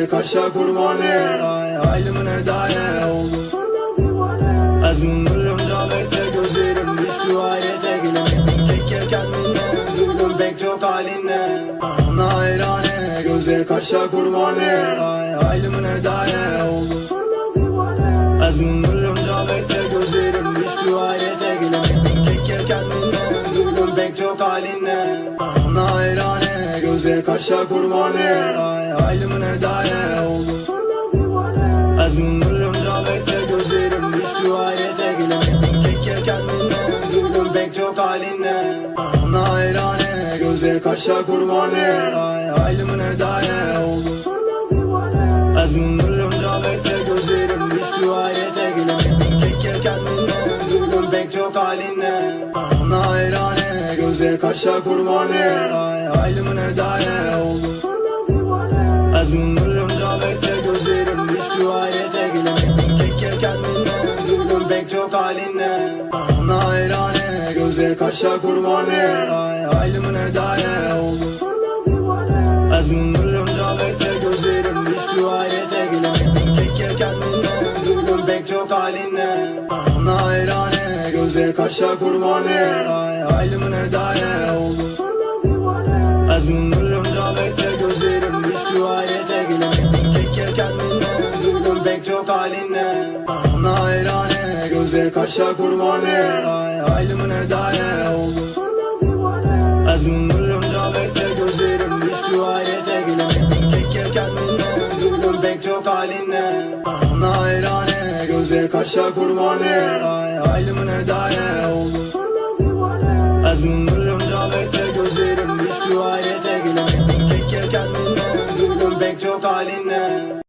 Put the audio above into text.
Göze kaşa kurbanı Ay halimın edaye oldum. Sana divane Ezmin nurum cavete gözlerim düştü hayrete. Gülemedim kekke kendine. Üzüldüm pek çok haline. Ana hayrane Göze kaşa kurbanı Ay halimın edaye oldum. Sana divane Ezmin nurum cavete gözlerim düştü hayrete. Gülemedim kekke kendine. Üzüldüm pek çok haline. Ana hayrane Göze kaşa kurbanı Ay Üzüldüm pek çok haline Ana hayrane Göze kaşa kurbanı. Ay halimın edaye oldum sana divane. Ezmin nurum cavete gözlerim düştü hayrete Gülemedim kekke kendine Üzüldüm pek çok haline Ana hayrane Göze kaşa kurbanı. Ay edaye oldum sana divane. Ezmin nurum cavete gözlerim düştü hayrete Gülemedim kekke kendine Üzüldüm pek çok haline Ana Göze kaşa kurbanı Ay halimın edaye oldum? Sana divane Ezmin nurum cavete? Gözlerim düştü hayrete Gülemedim kekke kendine. Üzüldüm pek çok haline. Ana hayrane Göze kaşa kurbanı Ay halimın edaye oldum? Sana divane Ezmin nurum cavete? Gözlerim düştü hayrete Gülemedim kekke kendine. Üzüldüm pek çok haline. Ana hayrane Göze kaşa kurbanı Ay halimın edaye oldum. Sana divane. Nurum cavete gözlerim düştü hayrete Gülemedim kekke kendine Üzüldüm pek çok haline Ana hayrane Göze kaşa kurbanı Ay halimın edaye oldum. Sana divane. Ezmin